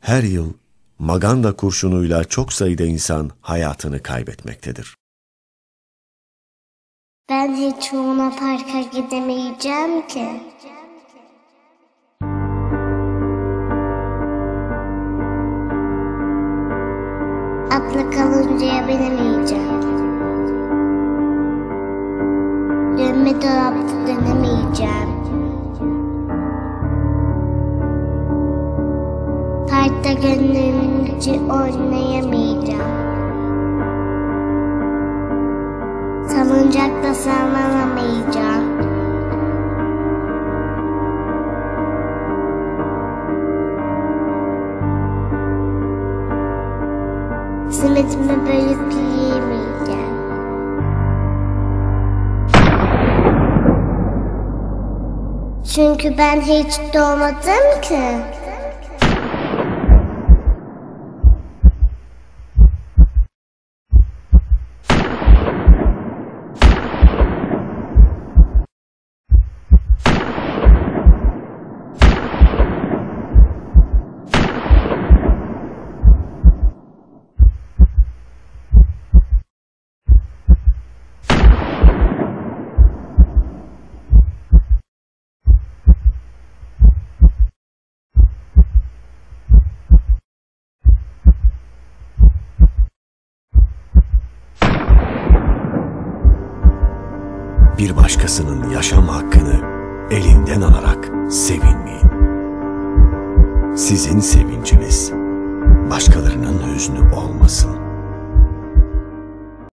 Her yıl maganda kurşunuyla çok sayıda insan hayatını kaybetmektedir. Ben hiç Luna Park'a gidemeyeceğim ki. Abla kalıncaya binemeyeceğim. Dönme dolapta dönemeyeceğim. Parkta gönlümce oynayamayacağım. Salıncakta sallanamayacağım. Simitimi bölüp yiyemeyeceğim. Çünkü ben hiç doğmadım ki. Bir başkasının yaşam hakkını elinden alarak sevinmeyin. Sizin sevinciniz başkalarının hüznü olmasın.